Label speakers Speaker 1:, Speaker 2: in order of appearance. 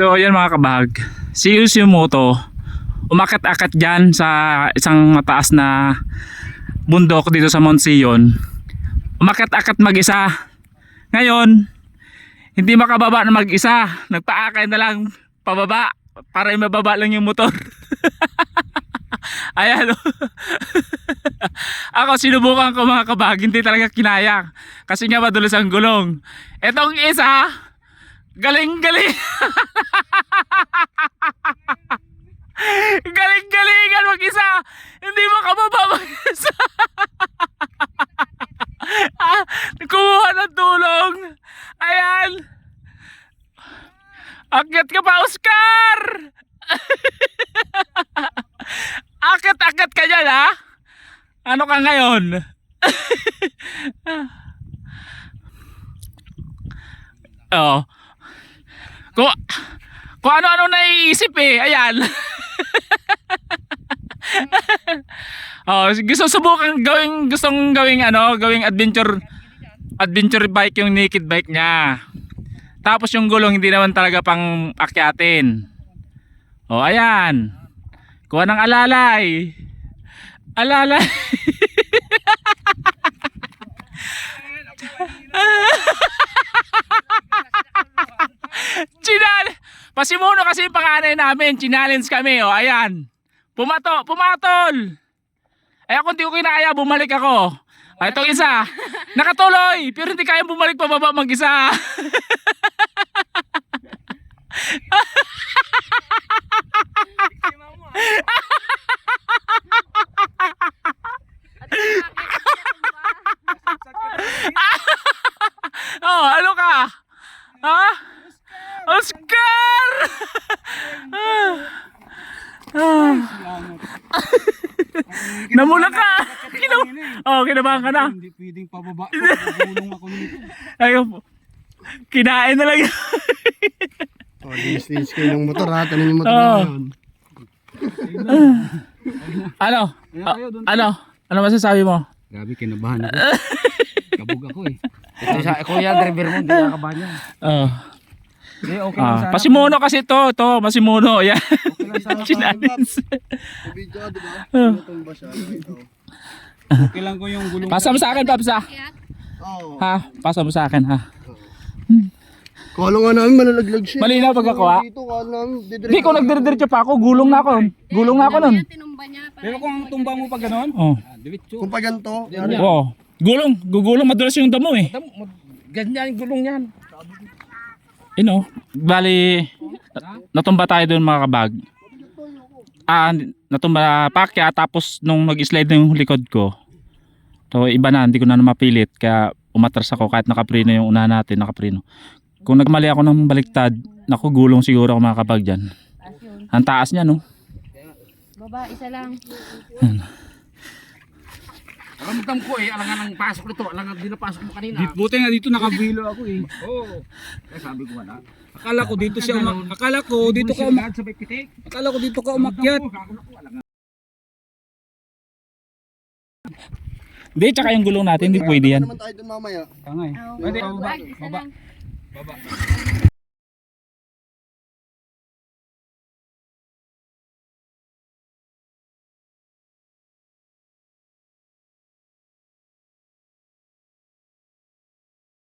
Speaker 1: So ayan mga kabahag. Si Yoshimoto umakat-akat dyan sa isang mataas na bundok dito sa Mount Sion. Umakat-akat mag-isa. Ngayon, hindi makababa na mag-isa. Nagpaakay na lang pababa para mababa lang yung motor. Ayan. oh. Ako sinubukan ko mga kabahag, hindi talaga kinaya. Kasi nga madulas ang gulong. Etong isa, galing-galing. Galing-galingan mag-isa. Hindi makababa mag-isa. ah, kumuha ng tulong. Ayan. Akyat ka pa, Oscar! Akyat-akyat ka dyan, ha? Ano ka ngayon? Oo. Kung, kung ano-ano naiisip eh. Ayan. Oh, gusto subukan gawing gustong gawing ano, gawing adventure adventure bike yung naked bike niya. Tapos yung gulong hindi naman talaga pang akyatin. Oh, ayan. Kuha ng alalay. Alalay. Chinal Pasimuno kasi yung panganay namin, challenge kami, oh, ayan. Pumato, pumatol. Eh ako hindi ko kinaya, bumalik ako. Ay, itong isa, nakatuloy, pero hindi kaya bumalik pababa mag-isa. oh, ano ka? Ha? Oscar! Ah. Ah. Namula ka! Kinab oh, kinabahan ka na.
Speaker 2: Hindi pwedeng pababa. Gulong ako nito.
Speaker 1: Ayun po. Kinain na lang yun.
Speaker 3: Oh, linis-linis kayo ng motor ha. Tanong yung motor
Speaker 1: Oo.
Speaker 3: na yun.
Speaker 1: ano? Ano? Ano masasabi mo?
Speaker 2: Grabe, kinabahan ako. Kabog ako eh. Ito sa kuya, driver mo, hindi nakakabahan yan.
Speaker 1: Oh.
Speaker 2: Eh, okay lang
Speaker 1: Ah,
Speaker 2: sana.
Speaker 1: pasimuno kasi to, to, masimuno. Yan.
Speaker 2: Okay lang sana.
Speaker 3: Video ka, di ba?
Speaker 1: Ah.
Speaker 3: Tumba siya. Ito.
Speaker 2: Okay lang ko yung gulong.
Speaker 1: Pasa mo sa akin, Papsa.
Speaker 3: Oo.
Speaker 1: Ha? Pasa mo sa akin, ha?
Speaker 3: Kala nga namin malalaglag siya.
Speaker 1: Malinaw pagkakuha?
Speaker 3: Dito, kala namin. didire-
Speaker 1: Hindi ko nagdiretso pa ako, gulong na ako. Gulong na ako nun.
Speaker 4: Tinumba niya.
Speaker 2: Pero kung ang tumbang mo pa gano'n,
Speaker 1: Oh.
Speaker 2: ah, diretso.
Speaker 3: Kung pa ganito,
Speaker 1: Oh. Gulong, gugulong madulas yung damo eh.
Speaker 2: Ganyan yung gulong yan.
Speaker 1: You know, bali nat- natumba tayo doon mga kabag. Ah, natumba pakya tapos nung nag-slide na yung likod ko. To iba na, hindi ko na mapilit kaya umatras ako kahit nakapreno yung una natin, nakapreno. Kung nagmali ako ng baliktad, naku gulong siguro ako mga kabag dyan. Ang taas niya no.
Speaker 4: Baba, isa lang.
Speaker 5: Ramdam ko eh, alangan ang pasok nito, alangan din na pasok mo kanina.
Speaker 2: Di- Buti nga dito nakabilo ako eh.
Speaker 5: Oo. Kaya sabi ko wala.
Speaker 2: Akala ko dito siya umak... Akala ko dito ka umak... Akala ko dito ka umakyat.
Speaker 1: Hindi, tsaka yung gulong natin, hindi pwede yan.
Speaker 3: naman tayo dun mamaya.
Speaker 2: Tangay.
Speaker 4: Oh,
Speaker 2: Pwede,
Speaker 4: baba.
Speaker 2: Baba.